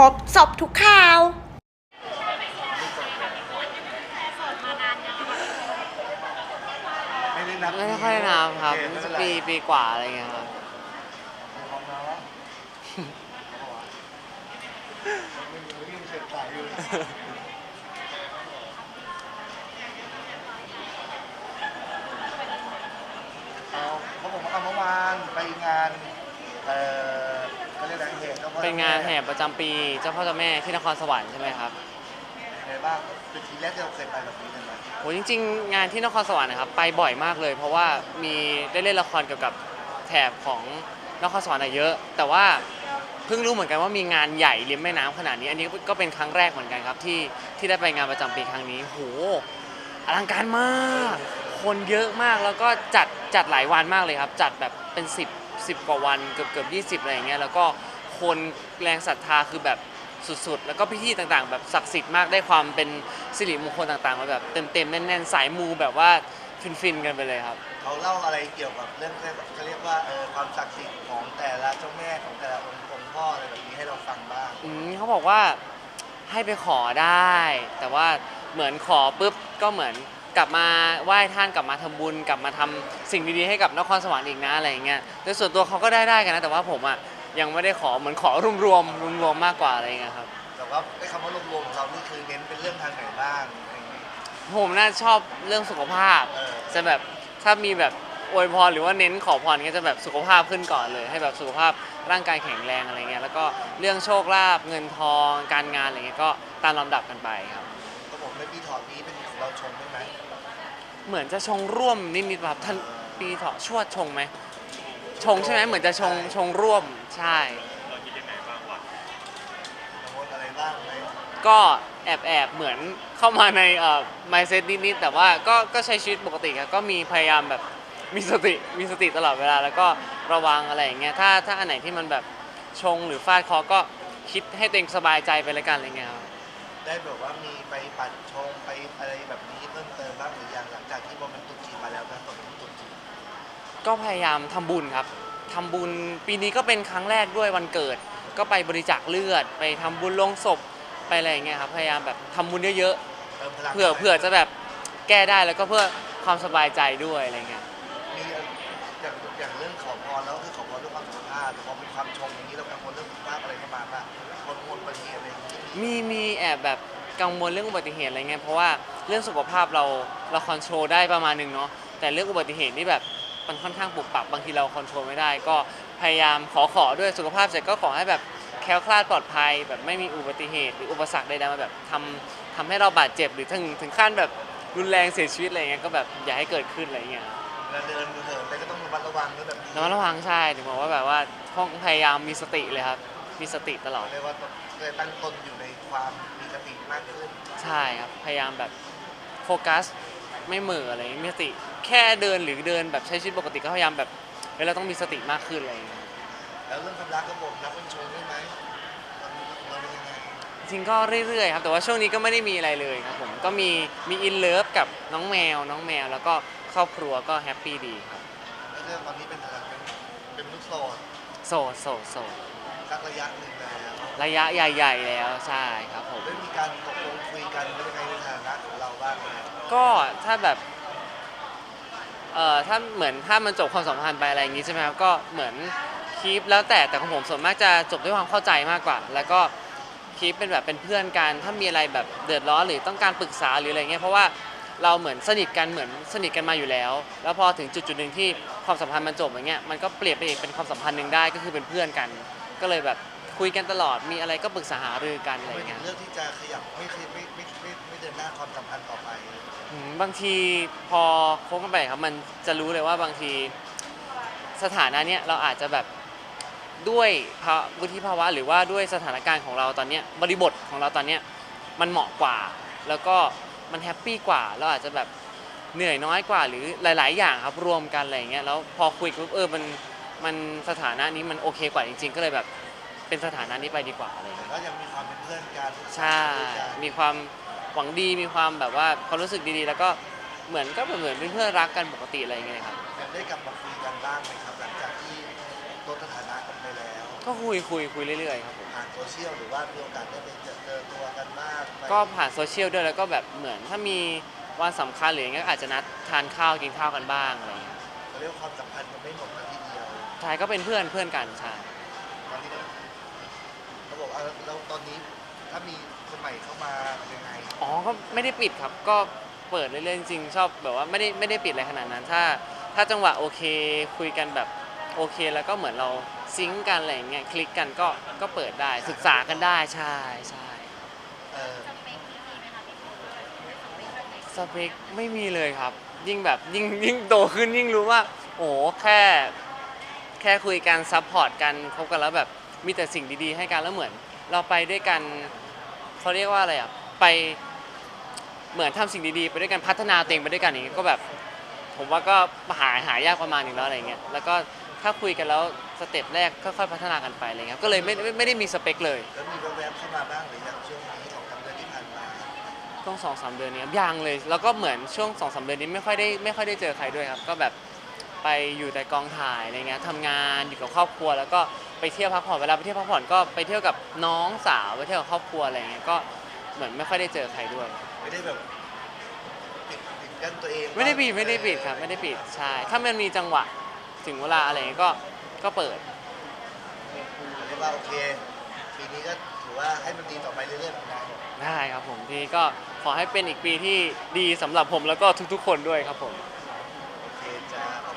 รบสอบทุกข่าว ไม่ได้นับไม่ค่อยนับครับโอเไม่เป็นไรปีปีกว่าอะไรเงี้ยครับมองมาแล้วไม่มีเรื่องเฉียดสายอยู่เอาเขาบอกว่าเอาเมื่อวานไปงานเอ่อเขาเรียกอะไร เหตุจ้พ่อเป็นงานจ้แห่ประจำปีเจ้าพ่อเจ้าแม่ที่นครสวรรค์ใช่ไหมครับไงบ้างเป็นทีแรกที่เราเคยไปแบบนี้กันไหมโหจริง ๆ งานที่นครสวรรค์นะครับไปบ่อยมากเลย เพราะว่ามีได้เล่นละครเกี่ยวกับแถบของนครสวรรค์อะเยอะ แต่ว่าเพิ่งรู้เหมือนกันว่ามีงานใหญ่ริมแม่น้ำขนาดนี้ อันนี้ก็เป็นครั้งแรกเหมือนกันครับที่ที่ได้ไปงานประจำปีครั้งนี้โหอลังการมาก คนเยอะมากแล้วก็จัดจัดหลายวันมากเลยครับ จัดแบบเป็น 10 10กว่าวันเกือบเกือบ20อะไรอย่างเงี้ยแล้วก็ คนแรงศรัทธาคือแบบสุดๆ แล้วก็พิธีต่างๆ แบบศักดิ์สิทธิ์มากได้ความเป็นสิริมงคลต่างๆมาแบบเต็มๆแน่นๆ สายมูแบบว่าฟินๆกันไปเลยครับ เขาเล่าอะไรเกี่ยวกับเรื่องเขาเรียกว่าเออความศักดิ์สิทธิ์ของแต่ละเจ้าแม่ของแต่ละองค์องค์พ่ออะไรแบบนี้ให้เราฟังบ้างอืมเขาบอกว่าให้ไปขอได้ แต่ว่าเหมือนขอปุ๊บก็เหมือนกลับมาไหว้ท่านกลับมาทำบุญ กลับมาทำสิ่งดีๆให้กับนครสวรรค์อีกนะอะไรอย่างเงี้ยโดยส่วนตัวเขาก็ได้ได้กันนะแต่ว่าผมอะ ยังไม่ได้ขอเหมือนขอรวมๆรวมๆมากกว่าอะไรอย่างเงี้ยครับ แต่ว่าไอ้คำว่ารวมๆของเรานี่คือเน้นเป็นเรื่องทางไหนบ้างอะไรอย่างงี้ ผมน่าชอบเรื่องสุขภาพ เออ จะแบบถ้ามีแบบอวยพรหรือว่าเน้นขอพรก็จะแบบสุขภาพขึ้นก่อนเลย ให้แบบสุขภาพร่างกายแข็งแรงอะไรเงี้ยแล้วก็เรื่องโชคลาภเงินทอง การงานอะไรเงี้ยก็ตามลำดับกันไปครับ ก็บอกในปีถอดนี้เป็นของเราชมได้ไหมเหมือนจะชงร่วมนิดๆแบบท่านปีเถาะชวดชงไหม ชงใช่ไหมเหมือนจะชงชงร่วมใช่กังวลอะไรบ้างไหมก็แอบแอบเหมือนเข้ามาในเอ่อ mindset นิดๆแต่ว่าก็ก็ใช้ชีวิตปกติครับก็มีพยายามแบบมีสติมีสติตลอดเวลา แล้วก็ระวังอะไรอย่างเงี้ยถ้าถ้าอันไหนที่มันแบบชงหรือฟาดเคอก็คิดให้ตัวเองสบายใจไปเลยกันอะไรเงี้ยครับ ได้แบบว่ามีไปปัดชงไปอะไรแบบนี้เพิ่มเติมบ้างหรือยังหลังจากที่พอมันตุกจีนมาแล้วนะตอนนี้ กจีนก็พยายามทำบุญครับทำบุญปีนี้ก็เป็นครั้งแรกด้วยวันเกิด ก็ไปบริจาคเลือด ไปทำบุญลงศพไปอะไรอย่างเงี้ยครับพยายามแบบทำบุญเยอะเติมพลังๆเผื่อเผื่อจะแบบแก้ได้แล้วก็เพื่อความสบายใจด้วยอะไรเงี้ยมีอย่างอย่างเรื่องขอพรแล้วก็คือขอพรเรื่องความสุขภาพแต่พอเป็นความชงอย่างนี้เรากังวลเรื่องสุขภาพอะไรเข้ามาป่ะคนคนบางทีอะไรอย่างนี้มีมีแอบแบบกังวลเรื่องอุบัติเหตุอะไรเงี้ยเพราะว่าเรื่องสุขภาพเราเราคอนโทรลได้ประมาณหนึงเนาะแต่เรื่องอุบัติเหตุนี่แบบ มันค่อนข้างปุบปับบางทีเราคอนโทรลไม่ได้ ก็พยายามขอขอด้วยสุขภาพเสร็จก็ขอให้แบบแคล้วคลาดปลอดภัย แบบไม่มีอุบัติเหตุ หรืออุปสรรคใดๆมาแบบทำทำให้เราบาดเจ็บหรือถึงถึงขั้นแบบรุนแรงเสียชีวิตอะไรเงี้ยก็แบบอย่าให้เกิดขึ้นอะไรเงี้ยเวลาเดินเหินไปก็ต้องระมัดระวังด้วยแบบนี้ระมัดระวังใช่ถึงบอกว่าแบบว่าต้องพยายามมีสติเลยครับ มีสติตลอดเรียกว่าเลยตั้งตนอยู่ในความมีสติมากขึ้น ใช่ครับ พยายามแบบโฟกัส ไม่เหม่ออะไรมีสติแค่เดินหรือเดินแบบใช้ชีวิตปกติก็พยายามแบบเฮ้ยเราต้องมีสติมากขึ้นอะไรอย่างเงี้ยแล้วเรื่องความรักก็บอกนับเป็นชงได้ไหมตอนนี้เราเป็นยังไงจริงก็เรื่อยๆครับแต่ว่าช่วงนี้ก็ไม่ได้มีอะไรเลยครับผมก็มีมีอินเลิฟกับน้องแมวน้องแมว แล้วก็ครอบครัวก็แฮปปี้ดีครับแล้วก็ตอนนี้เป็นอะไรเป็นเป็นมนุษย์โสดโสดโสดโสดสักระยะหนึ่งแล้วระยะใหญ่ ๆ แล้วใช่ครับผมได้มีการตกลงคุยกันเป็นยังไงในฐานะของเราบ้างไหม ก็ถ้าแบบเอ่อถ้าเหมือนถ้ามันจบความสัมพันธ์ไปอะไรอย่างงี้ใช่ไหมครับก็เหมือนคีปแล้วแต่แต่ของผมส่วนมากจะจบด้วยความเข้าใจมากกว่า แล้วก็คีปเป็นแบบเป็นเพื่อนกันถ้ามีอะไรแบบเดือดร้อนหรือต้องการปรึกษาหรืออะไรเงี้ยเพราะว่าเราเหมือนสนิทกันเหมือนสนิทกันมาอยู่แล้ว แล้วพอถึงจุดจุดหนึ่งที่ความสัมพันธ์มันจบอย่างเงี้ยมันก็เปลี่ยนไปอีกเป็นความสัมพันธ์หนึ่งได้ก็คือเป็นเพื่อนกัน ก็เลยแบบคุยกันตลอดมีอะไรก็ปรึกษาหารือกันอะไรเงี้ยเรื่องที่จะขยับไม่ไม่ไม่ไม่ไม่ไม่เดินหน้าความสัมพันธ์ต่อไป อืมบางทีพอคบกันไปครับมันจะรู้เลยว่าบางทีสถานะเนี้ยเราอาจจะแบบด้วยภาวุฒิภาวะ หรือว่าด้วยสถานการณ์ของเราตอนเนี้ยบริบทของเราตอนเนี้ยมันเหมาะกว่า แล้วก็มันแฮปปี้กว่าเราอาจจะแบบเหนื่อยน้อยกว่า หรือหลาย ๆ อย่างครับรวมกันอะไรอย่างเงี้ยแล้วพอคุยปุ๊บเออมันมันสถานะนี้มันโอเคกว่าจริง ๆ ก็เลยแบบเป็นสถานะนี้ไปดีกว่าอะไรอย่างเงี้ย ก็ยังมีความเป็นเพื่อนกันใช่ มีความ หวังดีมีความแบบว่าความรู้สึกดีๆ แล้วก็เหมือนก็เหมือนเป็นเพื่อนรักกันปกติอะไรอย่างเงี้ยครับยังได้กลับมาคุยกันบ้างไหมครับ หลังจากที่ลดสถานะกันไปแล้วก็คุยคุยคุยเรื่อยๆครับผม ผ่านโซเชียลหรือว่ามีโอกาสได้ไปเจอเจอตัวกันบ้างไปก็ผ่านโซเชียลด้วยแล้วก็แบบเหมือนถ้ามีวันสำคัญหรืออย่างเงี้ยก็อาจจะนัดทานข้าวกินข้าวกันบ้างอะไรอย่างเงี้ยเขาเรียกว่าความสัมพันธ์มันไม่หมดนาทีเดียวใช่ก็เป็นเพื่อนเพื่อนกันใช่ตอนนี้เขาบอกว่าแล้วตอนนี้ ถ้ามีคนใหม่เข้ามายังไงอ๋อก็ไม่ได้ปิดครับ ก็เปิดเรื่อยๆจริงๆชอบแบบว่าไม่ได้ไม่ได้ปิดอะไรขนาดนั้น ถ้าถ้าจังหวะโอเคคุยกันแบบโอเคแล้วก็เหมือนเราซิงก์กันอะไรอย่างเงี้ยคลิกกันก็ก็เปิดได้ศึกษากันได้ใช่ใช่เออสเปคไม่มีเลยครับ ยิ่งแบบยิ่งยิ่งโตขึ้นยิ่งรู้ว่า โอ้โหแค่แค่คุยกันซัพพอร์ตกันคบกันแล้วแบบมีแต่สิ่งดีๆ ให้กันแล้วเหมือน เราไปด้วยกัน เขาเรียกว่าอะไรอะไปเหมือนทำสิ่งดีๆไปด้วยกันพัฒนาตัวเองไปด้วยกันอย่างเงี้ยก็แบบ ผมว่าก็หาหายากประมาณหนึงแล้วอะไรเงี้ยแล้วก็ถ้าคุยกันแล้วสเต็ปแรกค่อยๆพัฒนากันไปอะไรเงี้ยก็เลยไม่ไม่ไม่ได้มีสเปคเลยแล้วมีแวบๆเข้ามาบ้างหรือยังช่วงนี้สองสามเดือนที่ผ่านมาช่วงสองสามเดือนนี้ครับยังเลย แล้วก็เหมือนช่วงสองสามเดือนนี้ไม่ค่อยได้ไม่ค่อยได้เจอใครด้วยครับ ก็แบบไปอยู่แต่กองถ่ายอะไรเงี้ยทำงานอยู่กับครอบครัวแล้วก็ ไปเที่ยวพักผ่อนเวลาไปเที่ยวพักผ่อนก็ไปเที่ยวกับน้องสาวไปเที่ยวกับครอบครัวอะไรเงี้ยก็เหมือนไม่ค่อยได้เจอใครด้วย ไม่ได้แบบปิดปิดกั้นตัวเองไม่ได้ปิดไม่ได้ปิดครับไม่ได้ปิดใช่ถ้ามันมีจังหวะถึงเวลาอะไรเงี้ยก็ก็เปิด เรียกว่าโอเคปีนี้ก็ถือว่าให้มันดีต่อไปเรื่อยๆเหมือนกันได้ครับผมทีนี้ก็ขอให้เป็นอีกปีที่ดีสำหรับผมแล้วก็ทุกๆ คนด้วยครับผม โอเคจ้าโอ